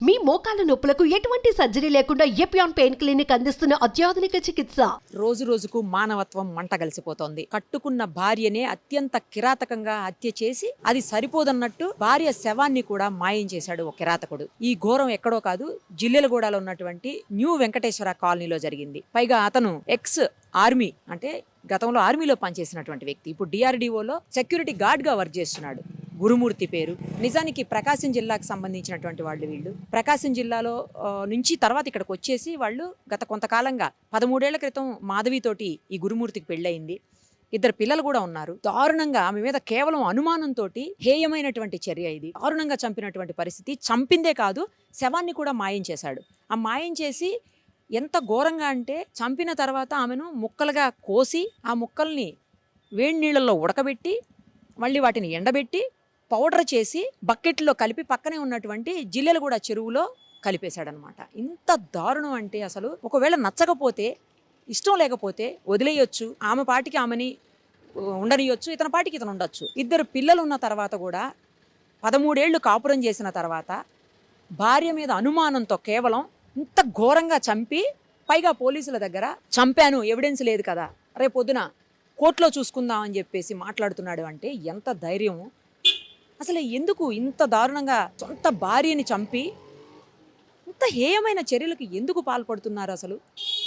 మీ మోకాల నొప్పులకు ఎటువంటి సర్జరీ లేకుండా ఎపియాన్ పెయిన్ క్లినిక్ అందిస్తున్న అత్యాధునిక చికిత్స? రోజు రోజుకు మానవత్వం మంట కలిసిపోతోంది. కట్టుకున్న భార్యనే అత్యంత కిరాతకంగా హత్య చేసి అది సరిపోదన్నట్టు భార్య శవాన్ని కూడా మాయం చేశాడు ఒక కిరాతకుడు. ఈ ఘోరం ఎక్కడో కాదు జిల్లెలగూడలో ఉన్నటువంటి న్యూ వెంకటేశ్వర కాలనీలో జరిగింది. పైగా అతను ఎక్స్ ఆర్మీ అంటే గతంలో ఆర్మీలో పనిచేసినటువంటి వ్యక్తి. ఇప్పుడు డిఆర్డిఓలో సెక్యూరిటీ గార్డ్గా వర్క్ చేస్తున్నాడు. గురుమూర్తి పేరు. నిజానికి ప్రకాశం జిల్లాకు సంబంధించినటువంటి వాళ్ళు వీళ్ళు. ప్రకాశం జిల్లాలో నుంచి తర్వాత ఇక్కడికి వచ్చేసి వాళ్ళు గత కొంతకాలంగా పదమూడేళ్ళ క్రితం మాధవితోటి ఈ గురుమూర్తికి పెళ్ళయింది. ఇద్దరు పిల్లలు కూడా ఉన్నారు. దారుణంగా ఆమె మీద కేవలం అనుమానంతో హేయమైనటువంటి చర్య ఇది. దారుణంగా చంపినటువంటి పరిస్థితి. చంపిందే కాదు శవాన్ని కూడా మాయం చేశాడు. ఆ మాయం చేసి ఎంత ఘోరంగా అంటే చంపిన తర్వాత ఆమెను ముక్కలుగా కోసి ఆ ముక్కల్ని వేడి నీళ్ళల్లో ఉడకబెట్టి మళ్ళీ వాటిని ఎండబెట్టి పౌడర్ చేసి బకెట్లో కలిపి పక్కనే ఉన్నటువంటి జిల్లెలగూడ చెరువులో కలిపేశాడనమాట. ఇంత దారుణం అంటే అసలు ఒకవేళ నచ్చకపోతే ఇష్టం లేకపోతే వదిలేయొచ్చు. ఆమె పాటికి ఆమెని ఉండనియొచ్చు. ఇతని పాటికి ఇతను ఉండొచ్చు. ఇద్దరు పిల్లలు ఉన్న తర్వాత కూడా పదమూడేళ్ళు కాపురం చేసిన తర్వాత భార్య మీద అనుమానంతో కేవలం ఇంత ఘోరంగా చంపి పైగా పోలీసుల దగ్గర చంపాను ఎవిడెన్స్ లేదు కదా రేపు పొద్దున కోర్టులో చూసుకుందాం అని చెప్పేసి మాట్లాడుతున్నాడు అంటే ఎంత ధైర్యము. అసలు ఎందుకు ఇంత దారుణంగా సొంత భార్యని చంపి ఇంత హేయమైన చర్యలకు ఎందుకు పాల్పడుతున్నారు అసలు?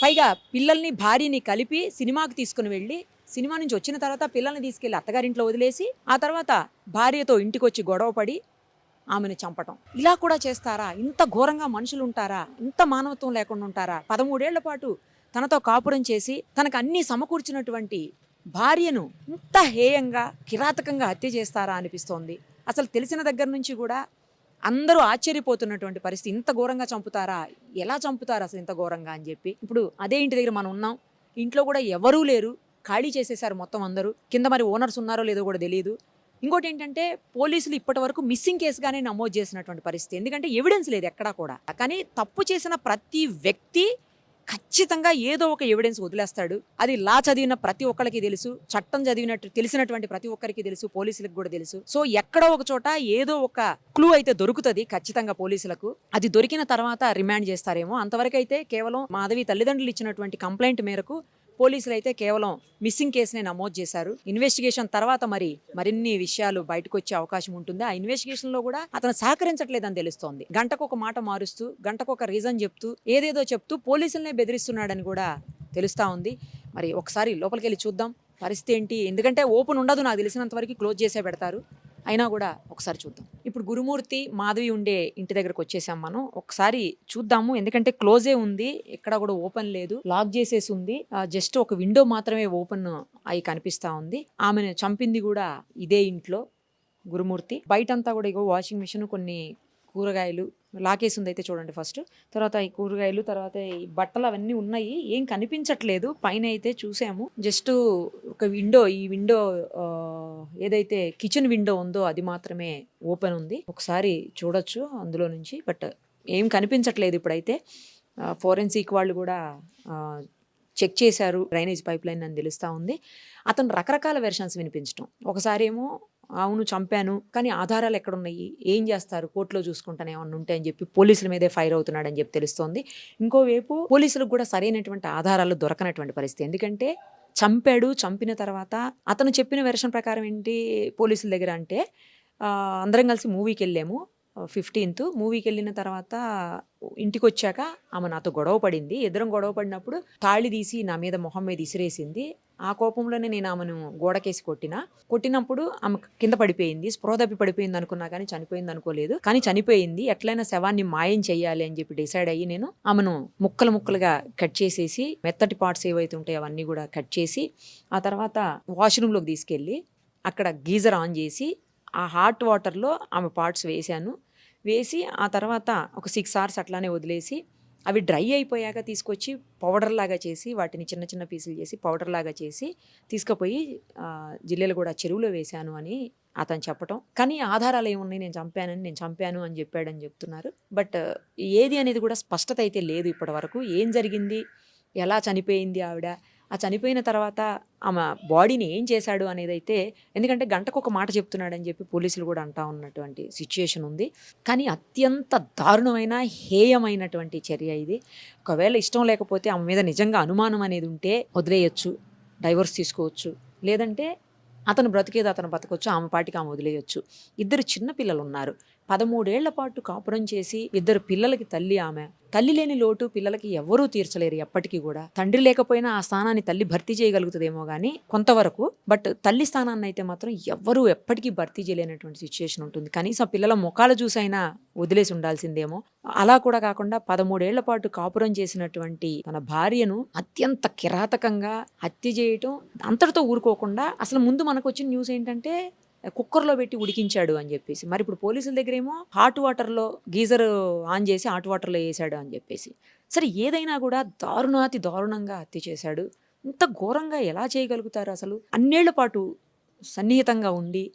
పైగా పిల్లల్ని భార్యని కలిపి సినిమాకి తీసుకుని వెళ్ళి సినిమా నుంచి వచ్చిన తర్వాత పిల్లల్ని తీసుకెళ్ళి అత్తగారింట్లో వదిలేసి ఆ తర్వాత భార్యతో ఇంటికి వచ్చి గొడవపడి ఆమెను చంపటం. ఇలా కూడా చేస్తారా? ఇంత ఘోరంగా మనుషులు ఉంటారా ఇంత మానవత్వం లేకుండా ఉంటారా? పదమూడేళ్ళ పాటు తనతో కాపురం చేసి తనకు అన్ని సమకూర్చినటువంటి భార్యను ఇంత హేయంగా కిరాతకంగా హత్య చేస్తారా అనిపిస్తోంది. అసలు తెలిసిన దగ్గర నుంచి కూడా అందరూ ఆశ్చర్యపోతున్నటువంటి పరిస్థితి. ఇంత ఘోరంగా చంపుతారా? ఎలా చంపుతారు అసలు ఇంత ఘోరంగా అని చెప్పి. ఇప్పుడు అదే ఇంటి దగ్గర మనం ఉన్నాం. ఇంట్లో కూడా ఎవరూ లేరు. ఖాళీ చేసేసారు మొత్తం అందరూ. కింద మరి ఓనర్స్ ఉన్నారో లేదో కూడా తెలియదు. ఇంకోటి ఏంటంటే పోలీసులు ఇప్పటి వరకు మిస్సింగ్ కేసుగానే నమోదు చేసినటువంటి పరిస్థితి. ఎందుకంటే ఎవిడెన్స్ లేదు ఎక్కడా కూడా. కానీ తప్పు చేసిన ప్రతి వ్యక్తి ఖచ్చితంగా ఏదో ఒక ఎవిడెన్స్ వదిలేస్తాడు. అది లా చదివిన ప్రతి ఒక్కరికి తెలుసు చట్టం చదివినట్టు తెలిసినటువంటి ప్రతి ఒక్కరికి తెలుసు పోలీసులకు కూడా తెలుసు. సో ఎక్కడో ఒక చోట ఏదో ఒక క్లూ అయితే దొరుకుతుంది ఖచ్చితంగా పోలీసులకు. అది దొరికిన తర్వాత రిమాండ్ చేస్తారేమో. అంతవరకు అయితే కేవలం మాధవి తల్లిదండ్రులు ఇచ్చినటువంటి కంప్లైంట్ మేరకు పోలీసులు అయితే కేవలం మిస్సింగ్ కేసునే నమోదు చేశారు. ఇన్వెస్టిగేషన్ తర్వాత మరి మరిన్ని విషయాలు బయటకు వచ్చే అవకాశం ఉంటుంది. ఆ ఇన్వెస్టిగేషన్లో కూడా అతను సహకరించట్లేదని తెలుస్తోంది. గంటకు ఒక మాట మారుస్తూ గంటకు ఒక రీజన్ చెప్తూ ఏదేదో చెప్తూ పోలీసులనే బెదిరిస్తున్నాడని కూడా తెలుస్తా ఉంది. మరి ఒకసారి లోపలికి వెళ్ళి చూద్దాం పరిస్థితి ఏంటి? ఎందుకంటే ఓపెన్ ఉండదు నాకు తెలిసినంత వరకు క్లోజ్ చేసే పెడతారు. అయినా కూడా ఒకసారి చూద్దాం. ఇప్పుడు గురుమూర్తి మాధవి ఉండే ఇంటి దగ్గరకు వచ్చేసాం మనం. ఒకసారి చూద్దాము. ఎందుకంటే క్లోజే ఉంది. ఎక్కడ కూడా ఓపెన్ లేదు. లాక్ చేసేసి ఉంది. జస్ట్ ఒక విండో మాత్రమే ఓపెన్ అయి కనిపిస్తా ఉంది. ఆమెను చంపింది కూడా ఇదే ఇంట్లో గురుమూర్తి. బయటంతా కూడా ఇగో వాషింగ్ మిషన్ కొన్ని కూరగాయలు లాకేసింది అయితే చూడండి ఫస్ట్ తర్వాత ఈ కూరగాయలు తర్వాత ఈ బట్టలు అవన్నీ ఉన్నాయి. ఏం కనిపించట్లేదు. పైన అయితే చూసాము. జస్ట్ ఒక విండో ఈ విండో ఏదైతే కిచెన్ విండో ఉందో అది మాత్రమే ఓపెన్ ఉంది. ఒకసారి చూడొచ్చు అందులో నుంచి. బట్ ఏం కనిపించట్లేదు ఇప్పుడైతే. ఫోరెన్సిక్ వాళ్ళు కూడా చెక్ చేశారు. డ్రైనేజ్ పైప్ లైన్ అని తెలుస్తూ ఉంది. అతను రకరకాల వెర్షన్స్ వినిపించడం ఒకసారి ఏమో అవును చంపాను. కానీ ఆధారాలు ఎక్కడున్నాయి? ఏం చేస్తారు? కోర్టులో చూసుకుంటాను ఏమన్నా ఉంటే అని చెప్పి పోలీసుల మీదే ఫైర్ అవుతున్నాడని చెప్పి తెలుస్తోంది. ఇంకోవైపు పోలీసులకు కూడా సరైనటువంటి ఆధారాలు దొరకనటువంటి పరిస్థితి. ఎందుకంటే చంపాడు చంపిన తర్వాత అతను చెప్పిన వెర్షన్ ప్రకారం ఏంటి పోలీసుల దగ్గర అంటే అందరం కలిసి మూవీకి వెళ్ళాము. ఫిఫ్టీన్త్ మూవీకి వెళ్ళిన తర్వాత ఇంటికి వచ్చాక ఆమె నాతో గొడవ పడింది. ఇద్దరం గొడవ పడినప్పుడు తాళి తీసి నా మీద మొహం మీద ఇసిరేసింది. ఆ కోపంలోనే నేను ఆమెను గోడకేసి కొట్టిన. కొట్టినప్పుడు ఆమె కింద పడిపోయింది. స్పృహ తప్పి పడిపోయింది అనుకున్నా కానీ చనిపోయింది అనుకోలేదు. కానీ చనిపోయింది. ఎట్లయినా శవాన్ని మాయం చేయాలి అని చెప్పి డిసైడ్ అయ్యి నేను ఆమెను ముక్కలు ముక్కలుగా కట్ చేసేసి మెత్తటి పార్ట్స్ ఏవైతే ఉంటాయో అవన్నీ కూడా కట్ చేసి ఆ తర్వాత వాష్రూమ్లోకి తీసుకెళ్ళి అక్కడ గీజర్ ఆన్ చేసి ఆ హాట్ వాటర్లో ఆమె పార్ట్స్ వేశాను. వేసి ఆ తర్వాత ఒక సిక్స్ అవర్స్ అట్లానే వదిలేసి అవి డ్రై అయిపోయాక తీసుకొచ్చి పౌడర్ లాగా చేసి వాటిని చిన్న చిన్న పీసులు చేసి పౌడర్ లాగా చేసి తీసుకుపోయి జిల్లాలో జిల్లెలు కూడా చెరువులో వేశాను అని అతను చెప్పటం. కానీ ఆధారాలు ఏమున్నాయి? నేను చంపానని నేను చంపాను అని చెప్పాడని చెప్తున్నారు. బట్ ఏది అనేది కూడా స్పష్టత అయితే లేదు ఇప్పటి వరకు ఏం జరిగింది? ఎలా చనిపోయింది ఆవిడ? ఆ చనిపోయిన తర్వాత ఆమె బాడీని ఏం చేశాడు అనేది అయితే ఎందుకంటే గంటకు ఒక మాట చెప్తున్నాడని చెప్పి పోలీసులు కూడా అంటా ఉన్నటువంటి సిచ్యుయేషన్ ఉంది. కానీ అత్యంత దారుణమైన హేయమైనటువంటి చర్య ఇది. ఒకవేళ ఇష్టం లేకపోతే ఆమె మీద నిజంగా అనుమానం అనేది ఉంటే వదిలేయచ్చు డైవర్స్ తీసుకోవచ్చు. లేదంటే అతను బ్రతికేది అతను బతకొచ్చు ఆమె పాటికి ఆమె వదిలేయచ్చు. ఇద్దరు చిన్న పిల్లలు ఉన్నారు పదమూడేళ్ళ పాటు కాపురం చేసి ఇద్దరు పిల్లలకి తల్లి ఆమె. తల్లి లేని లోటు పిల్లలకి ఎవరూ తీర్చలేరు ఎప్పటికీ కూడా. తండ్రి లేకపోయినా ఆ స్థానాన్ని తల్లి భర్తీ చేయగలుగుతుందేమో కానీ కొంతవరకు బట్ తల్లి స్థానాన్ని అయితే మాత్రం ఎవ్వరూ ఎప్పటికీ భర్తీ చేయలేనటువంటి సిచ్యుయేషన్ ఉంటుంది. కనీసం పిల్లల ముఖాలు చూసైనా వదిలేసి ఉండాల్సిందేమో. అలా కూడా కాకుండా పదమూడేళ్ళ పాటు కాపురం చేసినటువంటి తన భార్యను అత్యంత కిరాతకంగా హత్య చేయటం అంతటితో ఊరుకోకుండా అసలు ముందు మనకు వచ్చిన న్యూస్ ఏంటంటే కుక్కర్లో పెట్టి ఉడికించాడు అని చెప్పేసి. మరి ఇప్పుడు పోలీసుల దగ్గరేమో హాట్ వాటర్లో గీజర్ ఆన్ చేసి హాట్ వాటర్లో వేసాడు అని చెప్పేసి. సరే ఏదైనా కూడా దారుణాతి దారుణంగా హత్య చేశాడు. ఇంత ఘోరంగా ఎలా చేయగలుగుతారు అసలు? అన్నేళ్ళ పాటు సన్నిహితంగా ఉండి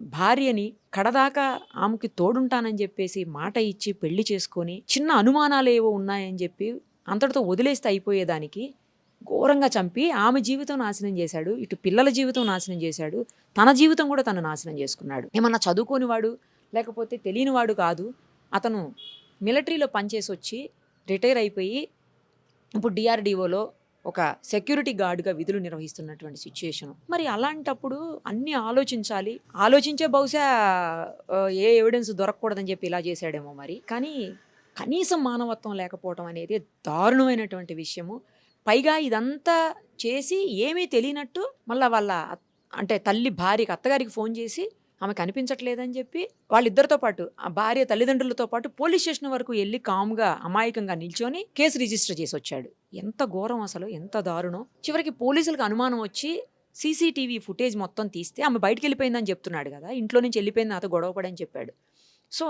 భార్యని కడదాకా ఆమెకి తోడుంటానని చెప్పేసి మాట ఇచ్చి పెళ్ళి చేసుకొని చిన్న అనుమానాలు ఏవో ఉన్నాయని చెప్పి అంతటితో వదిలేస్తే అయిపోయేదానికి ఘోరంగా చంపి ఆమె జీవితం నాశనం చేశాడు ఇటు పిల్లల జీవితం నాశనం చేశాడు తన జీవితం కూడా తను నాశనం చేసుకున్నాడు. ఏమన్నా చదువుకోనివాడు లేకపోతే తెలియనివాడు కాదు అతను మిలిటరీలో పనిచేసి వచ్చి రిటైర్ అయిపోయి ఇప్పుడు డిఆర్డిఓలో ఒక సెక్యూరిటీ గార్డ్గా విధులు నిర్వహిస్తున్నటువంటి సిచ్యుయేషన్. మరి అలాంటప్పుడు అన్నీ ఆలోచించాలి. ఆలోచించే బహుశా ఏ ఎవిడెన్స్ దొరకకూడదని చెప్పి ఇలా చేశాడేమో మరి. కానీ కనీసం మానవత్వం లేకపోవడం అనేది దారుణమైనటువంటి విషయము. పైగా ఇదంతా చేసి ఏమీ తెలియనట్టు మళ్ళీ వాళ్ళ అంటే తల్లి భార్యకి అత్తగారికి ఫోన్ చేసి ఆమె కనిపించట్లేదని చెప్పి వాళ్ళిద్దరితో పాటు ఆ భార్య తల్లిదండ్రులతో పాటు పోలీస్ స్టేషన్ వరకు వెళ్ళి కామ్గా అమాయకంగా నిల్చొని కేసు రిజిస్టర్ చేసి వచ్చాడు ఎంత ఘోరం అసలు ఎంత దారుణం. చివరికి పోలీసులకు అనుమానం వచ్చి సీసీటీవీ ఫుటేజ్ మొత్తం తీస్తే ఆమె బయటకు వెళ్ళిపోయిందని చెప్తున్నాడు కదా ఇంట్లో నుంచి వెళ్ళిపోయింది నాతో గొడవపడని చెప్పాడు. సో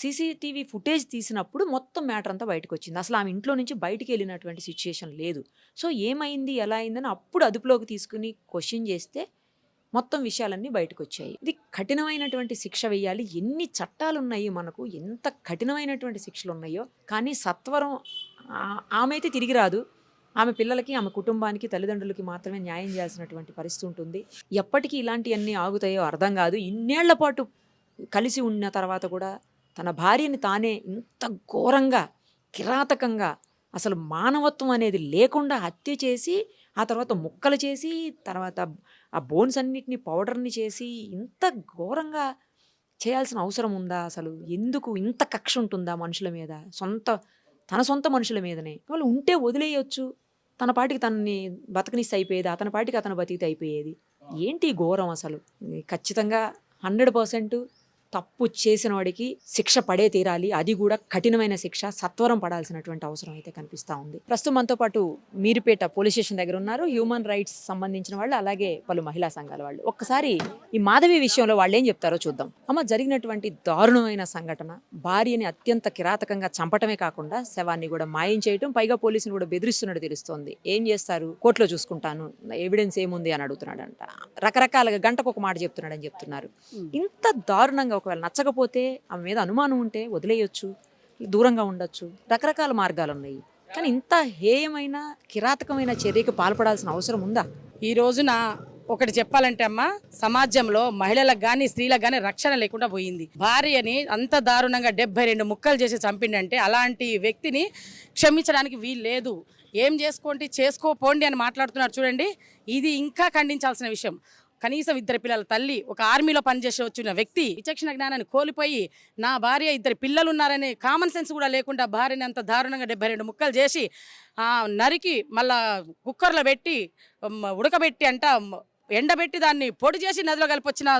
సీసీటీవీ ఫుటేజ్ తీసినప్పుడు మొత్తం మ్యాటర్ అంతా బయటకు వచ్చింది అసలు ఆమె ఇంట్లో నుంచి బయటికి వెళ్ళినటువంటి సిచ్యుయేషన్ లేదు. సో ఏమైంది ఎలా అయిందని అప్పుడు అదుపులోకి తీసుకుని క్వశ్చన్ చేస్తే మొత్తం విషయాలన్నీ బయటకు వచ్చాయి ఇది కఠినమైనటువంటి శిక్ష వేయాలి. ఎన్ని చట్టాలు ఉన్నాయి మనకు ఎంత కఠినమైనటువంటి శిక్షలు ఉన్నాయో కానీ సత్వరం ఆమె అయితే తిరిగి రాదు. ఆమె పిల్లలకి ఆమె కుటుంబానికి తల్లిదండ్రులకి మాత్రమే న్యాయం చేయాల్సినటువంటి పరిస్థితి ఉంటుంది. ఎప్పటికీ ఇలాంటివన్నీ ఆగుతాయో అర్థం కాదు. ఇన్నేళ్ళ పాటు కలిసి ఉన్న తర్వాత కూడా తన భార్యని తానే ఇంత ఘోరంగా కిరాతకంగా అసలు మానవత్వం అనేది లేకుండా హత్య చేసి ఆ తర్వాత ముక్కలు చేసి తర్వాత ఆ బోన్స్ అన్నిటిని పౌడర్ని చేసి ఇంత ఘోరంగా చేయాల్సిన అవసరం ఉందా అసలు? ఎందుకు ఇంత కక్ష ఉంటుందా మనుషుల మీద? సొంత తన సొంత మనుషుల మీదనే. వాళ్ళు ఉంటే వదిలేయొచ్చు. తన పాటికి తనని బతకనిస్తే అయిపోయేది అతని పాటికి అతను బతికితే అయిపోయేది. ఏంటి ఘోరం అసలు? ఖచ్చితంగా హండ్రెడ్ పర్సెంట్ తప్పు చేసిన వాడికి శిక్ష పడే తీరాలి. అది కూడా కఠినమైన శిక్ష సత్వరం పడాల్సినటువంటి అవసరం అయితే కనిపిస్తా ఉంది. ప్రస్తుతం మనతో పాటు మీరుపేట పోలీస్ స్టేషన్ దగ్గర ఉన్నారు. హ్యూమన్ రైట్స్ సంబంధించిన వాళ్ళు అలాగే పలు మహిళా సంఘాల వాళ్ళు. ఒక్కసారి ఈ మాధవి విషయంలో వాళ్ళు ఏం చెప్తారో చూద్దాం. అమ్మ జరిగినటువంటి దారుణమైన సంఘటన భార్యని అత్యంత కిరాతకంగా చంపటమే కాకుండా శవాన్ని కూడా మాయం చేయటం పైగా పోలీసులు కూడా బెదిరిస్తున్నట్టు తెలుస్తోంది. ఏం చేస్తారు? కోర్టులో చూసుకుంటాను. ఎవిడెన్స్ ఏముంది అని అడుగుతున్నాడంట. రకరకాలుగా గంటకు ఒక మాట చెప్తున్నాడని చెప్తున్నారు. ఇంత దారుణంగా ఒకవేళ నచ్చకపోతే ఆమె మీద అనుమానం ఉంటే వదిలేయొచ్చు దూరంగా ఉండొచ్చు. రకరకాల మార్గాలు ఉన్నాయి. కానీ ఇంత హేయమైన కిరాతకమైన చర్యకు పాల్పడాల్సిన అవసరం ఉందా? ఈ రోజున ఒకటి చెప్పాలంటే అమ్మ సమాజంలో మహిళలకు కానీ స్త్రీలకు కానీ రక్షణ లేకుండా పోయింది. భార్యని అంత దారుణంగా డెబ్బై రెండు ముక్కలు చేసి చంపిండంటే అలాంటి వ్యక్తిని క్షమించడానికి వీలు లేదు. ఏం చేసుకోండి చేసుకోపోండి అని మాట్లాడుతున్నారు చూడండి. ఇది ఇంకా ఖండించాల్సిన విషయం. కనీసం ఇద్దరు పిల్లల తల్లి ఒక ఆర్మీలో పనిచేసి వచ్చిన వ్యక్తి విచక్షణ జ్ఞానాన్ని కోల్పోయి నా భార్య ఇద్దరు పిల్లలు ఉన్నారనే కామన్ సెన్స్ కూడా లేకుండా భార్యని అంత దారుణంగా డెబ్బై రెండు ముక్కలు చేసి ఆ, నరికి మళ్ళా కుక్కర్లో పెట్టి ఉడకబెట్టి అంట ఎండబెట్టి దాన్ని పొడి చేసి నదిలో కలిపొచ్చిన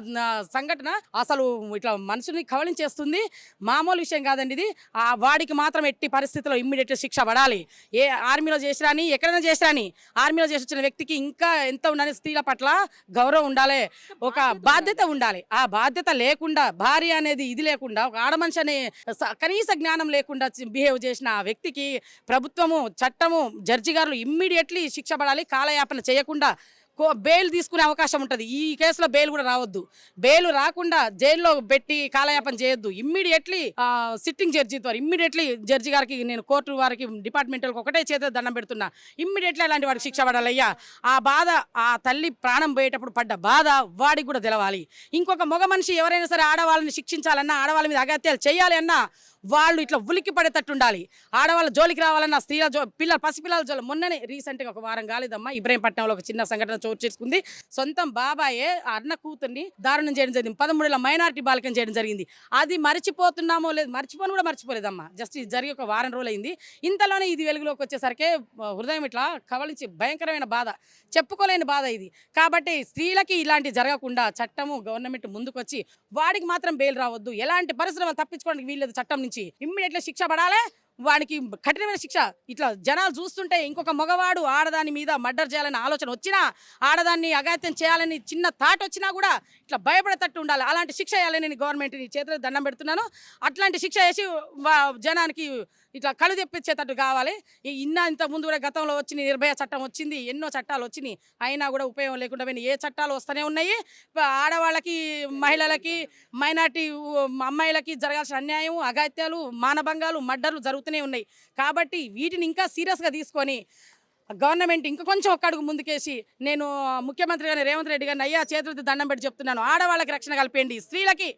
సంఘటన అసలు ఇట్లా మనసుని కవలించేస్తుంది. మామూలు విషయం కాదండి ఇది. ఆ వాడికి మాత్రం ఎట్టి పరిస్థితిలో ఇమ్మీడియట్ శిక్ష పడాలి. ఏ ఆర్మీలో చేసిరాని ఎక్కడైనా చేసిరాని ఆర్మీలో చేసి వచ్చిన వ్యక్తికి ఇంకా ఎంత ఉండాలి స్త్రీల పట్ల గౌరవం ఉండాలి ఒక బాధ్యత ఉండాలి. ఆ బాధ్యత లేకుండా భార్య అనేది ఇది లేకుండా ఒక ఆడమనిషి అనే స- కనీస జ్ఞానం లేకుండా బిహేవ్ చేసిన ఆ వ్యక్తికి ప్రభుత్వము చట్టము జడ్జి గారు ఇమ్మీడియట్లీ శిక్ష పడాలి కాలయాపన చేయకుండా బెయిల్ తీసుకునే అవకాశం ఉంటుంది. ఈ కేసులో బెయిల్ కూడా రావద్దు. బెయిల్ రాకుండా జైల్లో పెట్టి కాలయాపన చేయొద్దు. ఇమ్మీడియట్లీ సిట్టింగ్ జడ్జి ద్వారా ఇమ్మీడియట్లీ జడ్జి గారికి నేను కోర్టు వారికి డిపార్ట్మెంటల్కి ఒకటే చేత దండం పెడుతున్నా. ఇమ్మీడియట్లీ అలాంటి వాడికి శిక్ష పడాలయ్యా. ఆ బాధ ఆ తల్లి ప్రాణం పోయేటప్పుడు పడ్డ బాధ వాడికి కూడా తెలవాలి. ఇంకొక మగ మనిషి ఎవరైనా సరే ఆడవాళ్ళని శిక్షించాలన్నా ఆడవాళ్ళ మీద అగత్యాలు చేయాలి అన్నా వాళ్ళు ఇట్లా ఉలికి పడేటట్టు ఉండాలి. ఆడవాళ్ళ జోలికి రావాలన్నా స్త్రీల జో పిల్లల పసిపిల్లల జోలి మొన్ననే రీసెంట్గా ఒక వారం కాలేదమ్మా ఇబ్రహీంపట్నంలో ఒక చిన్న సంఘటన చోటు చేసుకుంది. సొంతం బాబాయే ఆ అన్న కూతుర్ని దారుణం చేయడం జరిగింది. పదమూడేళ్ళ మైనారిటీ బాలకం చేయడం జరిగింది. అది మర్చిపోతున్నామో లేదు మర్చిపోను కూడా మర్చిపోలేదమ్మా. జస్ట్ ఇది జరిగి ఒక వారం రోజులు అయింది ఇంతలోనే ఇది వెలుగులోకి వచ్చేసరికి హృదయం ఇట్లా కవలించి భయంకరమైన బాధ చెప్పుకోలేని బాధ ఇది. కాబట్టి స్త్రీలకి ఇలాంటి జరగకుండా చట్టము గవర్నమెంట్ ముందుకొచ్చి వాడికి మాత్రం బెయిల్ రావద్దు. ఎలాంటి పరిశ్రమలు తప్పించుకోవడానికి వీల్లేదు చట్టం నుంచి ఇమ్మీడియట్లీ శిక్ష పడాలి. వాడికి కఠినమైన శిక్ష. ఇట్లా జనాలు చూస్తుంటే ఇంకొక మగవాడు ఆడదాని మీద మర్డర్ చేయాలని ఆలోచన వచ్చినా ఆడదాన్ని అగాత్యం చేయాలని చిన్న థాట్ వచ్చినా కూడా ఇట్లా భయపడేటట్టు ఉండాలి. అలాంటి శిక్ష వేయాలని నేను గవర్నమెంట్ని చేతిలో దండం పెడుతున్నాను. అట్లాంటి శిక్ష వేసి జనానికి ఇట్లా కళ్ళు తెప్పించేటట్టు కావాలి. ఇన్న ఇంత ముందు కూడా గతంలో వచ్చిన నిర్భయ చట్టం వచ్చింది ఎన్నో చట్టాలు వచ్చినాయి. అయినా కూడా ఉపయోగం లేకుండా ఏ చట్టాలు వస్తూనే ఉన్నాయి? ఆడవాళ్ళకి మహిళలకి మైనార్టీ అమ్మాయిలకి జరగాల్సిన అన్యాయం అగాత్యాలు మానభంగాలు మర్డర్లు జరుగుతూనే ఉన్నాయి. కాబట్టి వీటిని ఇంకా సీరియస్గా తీసుకొని గవర్నమెంట్ ఇంకా కొంచెం ఒక్క అడుగు ముందుకేసి నేను ముఖ్యమంత్రి గారిని రేవంత్ రెడ్డి గారిని అయ్యా చేతులతో దండం పెట్టి చెప్తున్నాను. ఆడవాళ్ళకి రక్షణ కలిపేయండి. స్త్రీలకి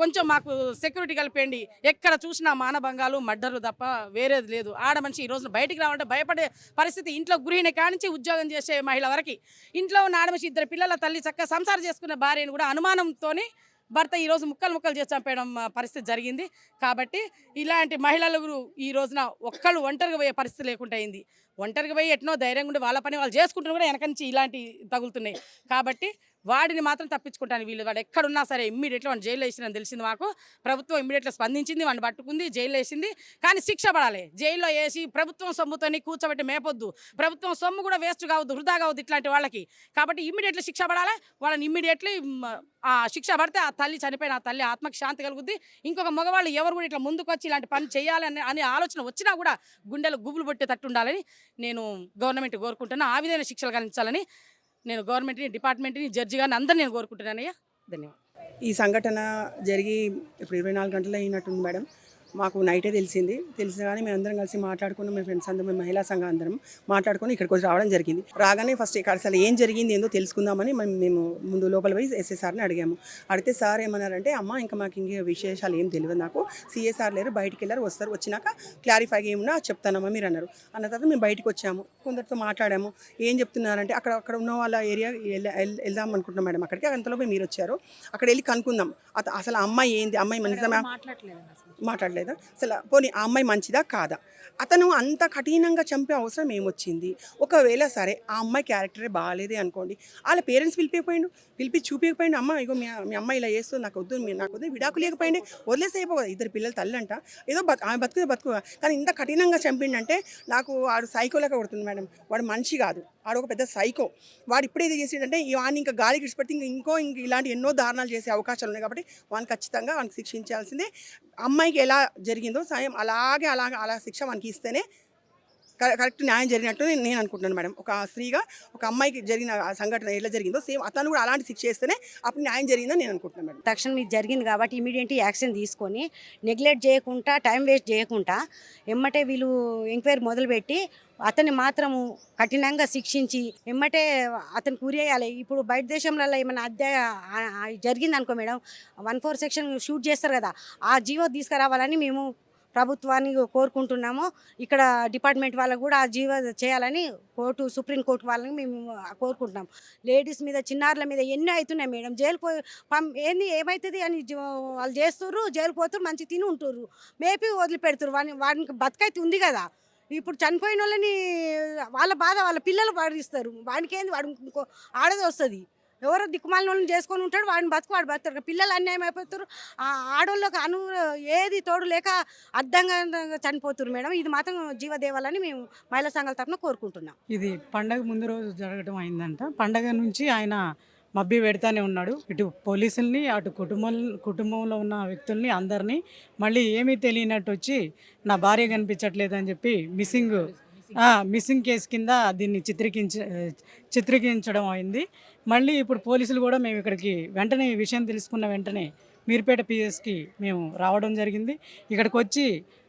కొంచెం మాకు సెక్యూరిటీ కలిపేయండి. ఎక్కడ చూసినా మానభంగాలు మర్డర్లు తప్ప వేరేది లేదు. ఆడ మనిషి ఈ రోజున బయటికి రావాలంటే భయపడే పరిస్థితి ఇంట్లో గృహిణి కానించి ఉద్యోగం చేసే మహిళ వరకు. ఇంట్లో ఉన్న ఆడమనిషి ఇద్దరు పిల్లల తల్లి చక్కగా సంసారం చేసుకున్న భార్యను కూడా అనుమానంతోని భర్త ఈరోజు ముక్కలు ముక్కలు చేసి చంపేయడం పరిస్థితి జరిగింది. కాబట్టి ఇలాంటి మహిళలు ఈ రోజున ఒక్కళ్ళు ఒంటరిగా పోయే పరిస్థితి లేకుండా అయింది. ఒంటరిగా పోయి ఎట్నో ధైర్యంగా ఉండి వాళ్ళ పని వాళ్ళు చేసుకుంటున్నా కూడా వెనక నుంచి ఇలాంటి తగులుతున్నాయి. కాబట్టి వాడిని మాత్రం తప్పించుకుంటాను. వీళ్ళు వాడు ఎక్కడున్నా సరే ఇమ్మీడియట్గా వాడిని జైల్లో వేసిందని తెలిసింది మాకు. ప్రభుత్వం ఇమ్మీడియట్గా స్పందించింది వాడిని పట్టుకుంది జైల్లో వేసింది. కానీ శిక్ష పడాలి. జైల్లో వేసి ప్రభుత్వం సొమ్ముతోని కూర్చోబెట్టి మేపొద్దు. ప్రభుత్వం సొమ్ము కూడా వేస్ట్ కావద్దు వృధా కావద్దు ఇట్లాంటి వాళ్ళకి. కాబట్టి ఇమ్మీడియట్లీ శిక్ష పడాలి? వాళ్ళని ఇమ్మీడియట్లీ ఆ శిక్ష పడితే ఆ తల్లి చనిపోయిన ఆ తల్లి ఆత్మకి శాంతి కలుగుద్ది. ఇంకొక మగవాళ్ళు ఎవరు కూడా ఇట్లా ముందుకు వచ్చి ఇలాంటి పని చేయాలని అనే ఆలోచన వచ్చినా కూడా గుండెలు గుబులు పట్టేటట్టు ఉండాలని నేను గవర్నమెంట్ కోరుకుంటున్నా. ఆ విధమైన శిక్షలు కలిగించాలని నేను గవర్నమెంట్ని డిపార్ట్మెంట్ని జడ్జి గారిని అందరిని నేను కోరుకుంటున్నానయ్యా. ధన్యవాదాలు. ఈ సంఘటన జరిగి ఇప్పుడు ఇరవై నాలుగు గంటలు అయినట్టుంది మేడం. మాకు నైటే తెలిసింది. తెలిసిన కానీ మేము అందరం కలిసి మాట్లాడుకుని మేము ఫ్రెండ్స్ అందరం మేము మహిళా సంఘం అందరం మాట్లాడుకొని ఇక్కడికి వచ్చి రావడం జరిగింది. రాగానే ఫస్ట్ ఇక్కడ అసలు ఏం జరిగింది ఏందో తెలుసుకుందామని మేము మేము ముందు లోపల పోయి ఎస్ఐ సార్ని అడిగాము. అడిగితే సార్ ఏమన్నారంటే అమ్మ ఇంకా మాకు ఇంకే విశేషాలు ఏం తెలియదు నాకు. సిఎస్ఆర్ లేరు బయటికి వెళ్ళారు వస్తారు. వచ్చినాక క్లారిఫైగా ఏమన్నా చెప్తానమ్మా మీరు అన్నారు. అన్న తర్వాత మేము బయటికి వచ్చాము. కొందరితో మాట్లాడాము. ఏం చెప్తున్నారంటే అక్కడ అక్కడ ఉన్న వాళ్ళ ఏరియా వెళ్దాం అనుకుంటున్నాం మేడం. అక్కడికి అంతలోపు మీరు వచ్చారు. అక్కడ వెళ్ళి కనుక్కుందాం. అత- అసలు అమ్మాయి ఏంది? అమ్మాయి నిజమే? మాట్లాడలేదా? అసలు పోనీ ఆ అమ్మాయి మంచిదా? కాదా? అతను అంత కఠినంగా చంపే అవసరం ఏమొచ్చింది? ఒకవేళ సరే ఆ అమ్మాయి క్యారెక్టరే బాగాలేదే అనుకోండి. వాళ్ళ పేరెంట్స్ పిలిపిపోయిండు పిలిపి చూపించకపోయిండు అమ్మ ఇగో మీ మీ అమ్మాయి ఇలా చేస్తుంది నాకు వద్దు మీరు నాకు వద్దు విడాకు లేకపోయింది వదిలేసి అయిపోదు ఇద్దరు పిల్లలు తల్లి అంట ఏదో బతు ఆమె బతుకుదే బతుకు. కానీ ఇంత కఠినంగా చంపిండంటే నాకు వాడు సైకోలాగా కొడుతుంది మేడం. వాడు మనిషి కాదు. వాడు ఒక పెద్ద సైకో. వాడు ఇప్పుడు ఏది చేసిందంటే వాడిని ఇంకా గాలి గిడిచిపెడితే ఇంకా ఇంకో ఇంక ఇలాంటి ఎన్నో దారుణాలు చేసే అవకాశాలు ఉన్నాయి కాబట్టి వాడిని ఖచ్చితంగా వానికి శిక్షించాల్సిందే. అమ్మాయికి ఎలా జరిగిందో సాయం అలాగే అలాగే అలా శిక్ష మనకి ఇస్తేనే కరెక్ట్ న్యాయం జరిగినట్టు నేను అనుకుంటున్నాను మేడం. ఒక స్త్రీగా ఒక అమ్మాయికి జరిగిన ఆ సంఘటన ఎట్లా జరిగిందో సేమ్ అతను కూడా అలాంటి శిక్ష చేస్తేనే అప్పుడు న్యాయం జరిగిందని నేను అనుకుంటున్నాను మేడం. తక్షణం ఇది జరిగింది కాబట్టి ఇమీడియట్ యాక్షన్ తీసుకొని నెగ్లెక్ట్ చేయకుండా టైం వేస్ట్ చేయకుండా ఎమ్మటే వీళ్ళు ఎంక్వైరీ మొదలుపెట్టి అతన్ని మాత్రము కఠినంగా శిక్షించి ఎమ్మటే అతను కూరేయాలి ఇప్పుడు బయట దేశంలో ఏమైనా అద్దె జరిగింది అనుకో madam one four section shoot చేస్తారు కదా ఆ జీవో తీసుకురావాలని మేము ప్రభుత్వాన్ని కోరుకుంటున్నాము. ఇక్కడ డిపార్ట్మెంట్ వాళ్ళకు కూడా ఆ జీవో చేయాలని కోర్టు సుప్రీంకోర్టు వాళ్ళని మేము కోరుకుంటున్నాం. లేడీస్ మీద చిన్నారుల మీద ఎన్నో అవుతున్నాయి మేడం? జైలు పో పం ఏంది ఏమవుతుంది అని వాళ్ళు చేస్తుర్రు జైలు పోతురు మంచి తిని ఉంటుర్రు. మేపి వదిలిపెడుతురు వాడిని వాడికి బతుకైతే ఉంది కదా. ఇప్పుడు చనిపోయిన వాళ్ళని వాళ్ళ బాధ వాళ్ళ పిల్లలు పాడిస్తారు వాడికేంది వాడు ఇంకో ఆడది వస్తుంది. ఎవరో దిక్కుమాలిన వాళ్ళని చేసుకొని ఉంటాడు వాడిని బతుకు వాడు బతుకుతారు పిల్లలు అన్యాయం అయిపోతారు. ఆ ఆడోళ్ళకి అను ఏది తోడు లేక అర్థంగా చనిపోతున్నారు మేడం. ఇది మాత్రం జీవదేవాలని మేము మహిళా సంఘాల తరఫున కోరుకుంటున్నాం. ఇది పండగ ముందు రోజు జరగడం అయిందంట. పండగ నుంచి ఆయన మబ్బి పెడతానే ఉన్నాడు. ఇటు పోలీసుల్ని అటు కుటుంబం కుటుంబంలో ఉన్న వ్యక్తుల్ని అందరినీ మళ్ళీ ఏమీ తెలియనట్టు వచ్చి నా భార్య కనిపించట్లేదు అని చెప్పి మిస్సింగ్ మిస్సింగ్ కేసు కింద దీన్ని చిత్రీకరించ చిత్రీకరించడం అయింది. మళ్ళీ ఇప్పుడు పోలీసులు కూడా మేము ఇక్కడికి వెంటనే ఈ విషయం తెలుసుకున్న వెంటనే మీర్పేట పిఎస్కి మేము రావడం జరిగింది. ఇక్కడికి వచ్చి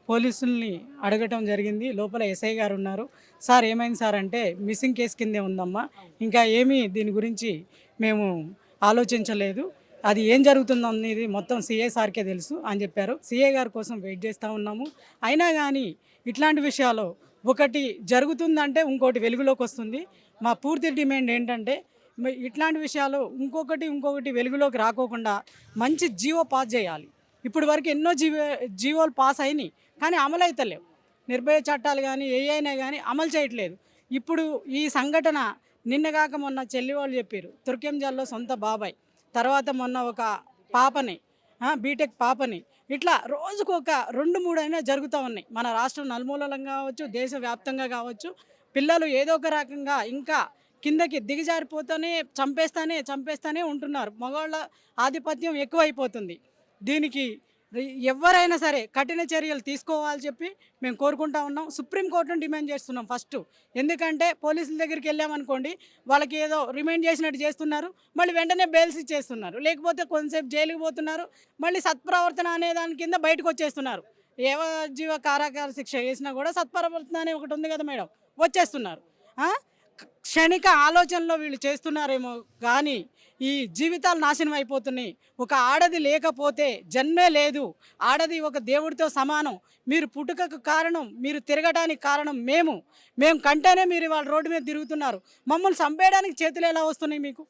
పోలీసుల్ని అడగటం జరిగింది. లోపల ఎస్ఐ గారు ఉన్నారు. సార్ ఏమైంది సార్? అంటే మిస్సింగ్ కేసు కిందే ఉందమ్మా. ఇంకా ఏమీ దీని గురించి మేము ఆలోచించలేదు. అది ఏం జరుగుతుందో అనేది మొత్తం సీఏ సార్కే తెలుసు అని చెప్పారు. సిఏ గారి కోసం వెయిట్ చేస్తూ ఉన్నాము. అయినా కానీ ఇట్లాంటి విషయాలు ఒకటి జరుగుతుందంటే ఇంకోటి వెలుగులోకి వస్తుంది. మా పూర్తి డిమాండ్ ఏంటంటే ఇట్లాంటి విషయాలు ఇంకొకటి ఇంకొకటి వెలుగులోకి రాకోకుండా మంచి జీవో పాస్ చేయాలి. ఇప్పుడు వరకు ఎన్నో జీవో జీవోలు పాస్ అయినాయి కానీ అమలు అవుతలేవు నిర్భయ చట్టాలు కానీ ఏ అయినా కానీ అమలు చేయట్లేదు. ఇప్పుడు ఈ సంఘటన నిన్నగాక మొన్న చెల్లి వాళ్ళు చెప్పారు తుర్కెంజాల్లో సొంత బాబాయ్ తర్వాత మొన్న ఒక పాపని బీటెక్ పాపని ఇట్లా రోజుకు ఒక రెండు మూడు అయినా జరుగుతూ ఉన్నాయి. మన రాష్ట్రం నలుమూలలం కావచ్చు దేశవ్యాప్తంగా కావచ్చు పిల్లలు ఏదో ఒక రకంగా ఇంకా కిందకి దిగజారిపోతూనే చంపేస్తానే చంపేస్తానే ఉంటున్నారు. మగవాళ్ళ ఆధిపత్యం ఎక్కువైపోతుంది. దీనికి ఎవరైనా సరే కఠిన చర్యలు తీసుకోవాలని చెప్పి మేము కోరుకుంటా ఉన్నాం. సుప్రీంకోర్టును డిమాండ్ చేస్తున్నాం ఫస్ట్. ఎందుకంటే పోలీసుల దగ్గరికి వెళ్ళామనుకోండి వాళ్ళకి ఏదో రిమైండ్ చేసినట్టు చేస్తున్నారు. మళ్ళీ వెంటనే బెయిల్స్ ఇచ్చేస్తున్నారు. లేకపోతే కొంతసేపు జైలుకి పోతున్నారు. మళ్ళీ సత్ప్రవర్తన అనే దాని కింద బయటకు వచ్చేస్తున్నారు. ఏవ జీవ కారాగార శిక్ష వేసినా కూడా సత్ప్రవర్తన అనే ఒకటి ఉంది కదా మేడం. వచ్చేస్తున్నారు. క్షణిక ఆలోచనలో వీళ్ళు చేస్తున్నారేమో కానీ ఈ జీవితాలు నాశనం అయిపోతున్నాయి. ఒక ఆడది లేకపోతే జన్మే లేదు. ఆడది ఒక దేవుడితో సమానం. మీరు పుట్టుకకు కారణం మీరు తిరగడానికి కారణం మేము. మేము కంటేనే మీరు వాళ్ళ రోడ్డు మీద తిరుగుతున్నారు. మమ్మల్ని చంపేయడానికి చేతులు ఎలా వస్తున్నాయి మీకు?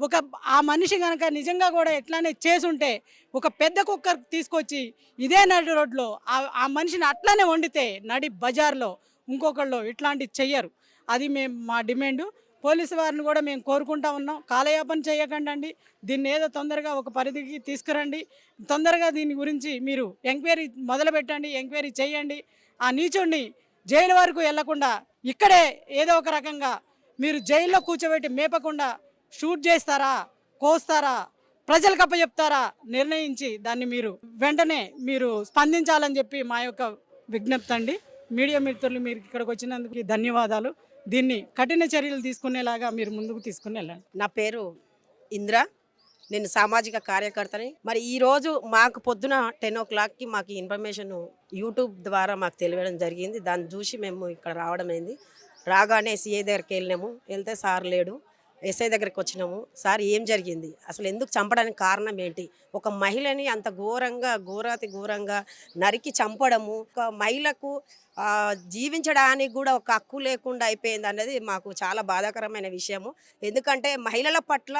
ఒక ఆ మనిషి కనుక నిజంగా కూడా ఎట్లానే చేసుంటే ఒక పెద్ద కుక్కర్ తీసుకొచ్చి ఇదే నడి రోడ్లో ఆ మనిషిని అట్లానే వండితే నడి బజార్లో ఇంకొకళ్ళు ఇట్లాంటివి చెయ్యరు. అది మేము మా డిమాండ్. పోలీసు వారిని కూడా మేము కోరుకుంటా ఉన్నాం. కాలయాపన చేయకండి అండి. దీన్ని ఏదో తొందరగా ఒక పరిధికి తీసుకురండి. తొందరగా దీని గురించి మీరు ఎంక్వైరీ మొదలు పెట్టండి ఎంక్వైరీ చేయండి. ఆ నీచుడిని జైలు వరకు వెళ్ళకుండా ఇక్కడే ఏదో ఒక రకంగా మీరు జైల్లో కూర్చోబెట్టి మేపకుండా షూట్ చేస్తారా కోస్తారా ప్రజలకు అప్పచెప్తారా నిర్ణయించి దాన్ని మీరు వెంటనే మీరు స్పందించాలని చెప్పి మా యొక్క విజ్ఞప్తి అండి. మీడియా మిత్రులు మీరు ఇక్కడికి వచ్చినందుకు ధన్యవాదాలు. దీన్ని కఠిన చర్యలు తీసుకునేలాగా మీరు ముందుకు తీసుకుని వెళ్ళండి నా పేరు ఇంద్ర. నేను సామాజిక కార్యకర్తని. మరి ఈరోజు మాకు పొద్దున టెన్ ఓ క్లాక్కి మాకు ఇన్ఫర్మేషన్ యూట్యూబ్ ద్వారా మాకు తెలియడం జరిగింది. దాన్ని చూసి మేము ఇక్కడ రావడం అయింది. రాగానే సిఐ దగ్గరికి వెళ్ళినాము. వెళ్తే సార్ లేడు. ఎస్ఐ దగ్గరికి వచ్చినాము. సార్ ఏం జరిగింది? అసలు ఎందుకు చంపడానికి కారణం ఏంటి? ఒక మహిళని అంత ఘోరంగా ఘోరాతి ఘోరంగా నరికి చంపడము ఒక మహిళకు జీవించడానికి కూడా ఒక హక్కు లేకుండా అయిపోయింది అనేది మాకు చాలా బాధాకరమైన విషయము. ఎందుకంటే మహిళల పట్ల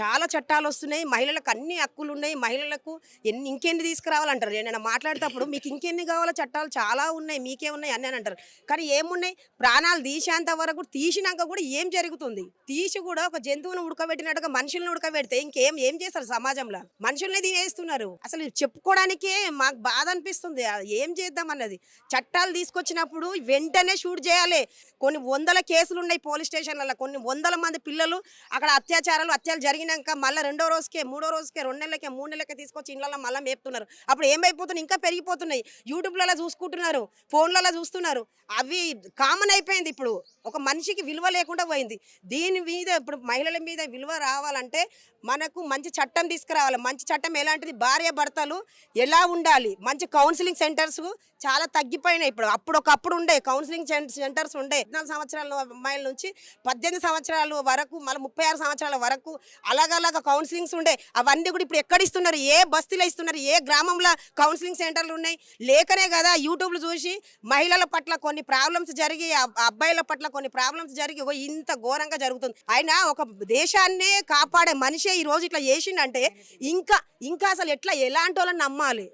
చాలా చట్టాలు వస్తున్నాయి మహిళలకు అన్ని హక్కులు ఉన్నాయి మహిళలకు ఎన్ని ఇంకెన్ని తీసుకురావాలంటారు? నేను మాట్లాడేటప్పుడు మీకు ఇంకెన్ని కావాలో చట్టాలు చాలా ఉన్నాయి. మీకే ఉన్నాయి అని అని అంటారు. కానీ ఏమున్నాయి? ప్రాణాలు తీసేంత వరకు తీసినాక కూడా ఏం జరుగుతుంది? తీసి కూడా ఒక జంతువును ఉడకబెట్టినట్టుగా మనుషుల్ని ఉడకబెడితే ఇంకేం ఏం చేస్తారు సమాజంలో? మనుషుల్ని తినేస్తున్నారు. అసలు చెప్పుకోవడానికే మాకు బాధ అనిపిస్తుంది. ఏం చేద్దాం అన్నది? చట్టాలు తీసుకొచ్చినప్పుడు వెంటనే షూట్ చేయాలి. కొన్ని వందల కేసులు ఉన్నాయి పోలీస్ స్టేషన్లలో. కొన్ని వందల మంది పిల్లలు అక్కడ అత్యాచారాలు హత్యలు జరిగినాక మళ్ళీ రెండో రోజుకే మూడో రోజుకే రెండు నెలలకే మూడు నెలలకే తీసుకొచ్చి ఇళ్ళలో మళ్ళీ మేపుతున్నారు. అప్పుడు ఏమైపోతున్నాయి? ఇంకా పెరిగిపోతున్నాయి. యూట్యూబ్లలో చూసుకుంటున్నారు ఫోన్లలో చూస్తున్నారు. అవి కామన్ అయిపోయింది ఇప్పుడు. ఒక మనిషికి విలువ లేకుండా పోయింది. దీని మీద ఇప్పుడు మహిళల మీద విలువ రావాలంటే మనకు మంచి చట్టం తీసుకురావాలి. మంచి చట్టం ఎలాంటిది? భార్య భర్తలు ఎలా ఉండాలి? మంచి కౌన్సిలింగ్ సెంటర్స్ చాలా తగ్గిపోయినాయి ఇప్పుడు. అప్పుడు ఒకప్పుడు ఉండే కౌన్సిలింగ్ సెంటర్స్ ఉండే. పద్నాలుగు సంవత్సరాల అమ్మాయిల నుంచి పద్దెనిమిది సంవత్సరాల వరకు మళ్ళీ ముప్పై ఆరు సంవత్సరాల వరకు అలాగలాగా కౌన్సిలింగ్స్ ఉండే. అవన్నీ కూడా ఇప్పుడు ఎక్కడ ఇస్తున్నారు ఏ బస్తీలో ఇస్తున్నారు? ఏ గ్రామంలో కౌన్సిలింగ్ సెంటర్లు ఉన్నాయి? లేకనే కదా యూట్యూబ్లు చూసి మహిళల పట్ల కొన్ని ప్రాబ్లమ్స్ జరిగి అబ్బాయిల పట్ల కొన్ని ప్రాబ్లమ్స్ జరిగి ఇంత ఘోరంగా జరుగుతుంది. ఆయన ఒక దేశాన్నే కాపాడే మనిషి ఈ రోజు ఇట్లా చేసిండంటే ఇంకా ఇంకా అసలు ఎట్లా ఎలాంటి వాళ్ళని నమ్మాలి?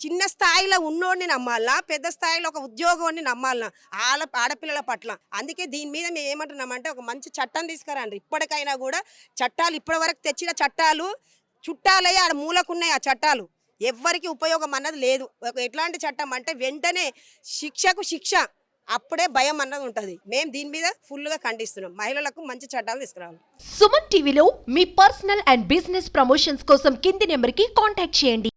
చిన్న స్థాయిలో ఉన్నోడిని నమ్మాలా? పెద్ద స్థాయిలో ఒక ఉద్యోగాన్ని నమ్మాలనా ఆడ ఆడపిల్లల పట్ల. అందుకే దీని మీద మేము ఏమంటున్నామంటే ఒక మంచి చట్టం తీసుకురండి. ఇప్పటికైనా కూడా చట్టాలు ఇప్పటి వరకు తెచ్చిన చట్టాలు చుట్టాలయ్యి ఆడ మూలకున్నాయి ఆ చట్టాలు. ఎవ్వరికి ఉపయోగం అన్నది లేదు. ఎట్లాంటి చట్టం అంటే వెంటనే శిక్షకు శిక్ష. అప్పుడే భయం అన్నది ఉంటుంది. మేము దీని మీద ఫుల్గా ఖండిస్తున్నాం. మహిళలకు మంచి చట్టాలు తీసుకురావాలి. సుమన్ టీవీలో మీ పర్సనల్ అండ్ బిజినెస్ ప్రమోషన్స్ కోసం కింది నెంబర్కి కాంటాక్ట్ చేయండి.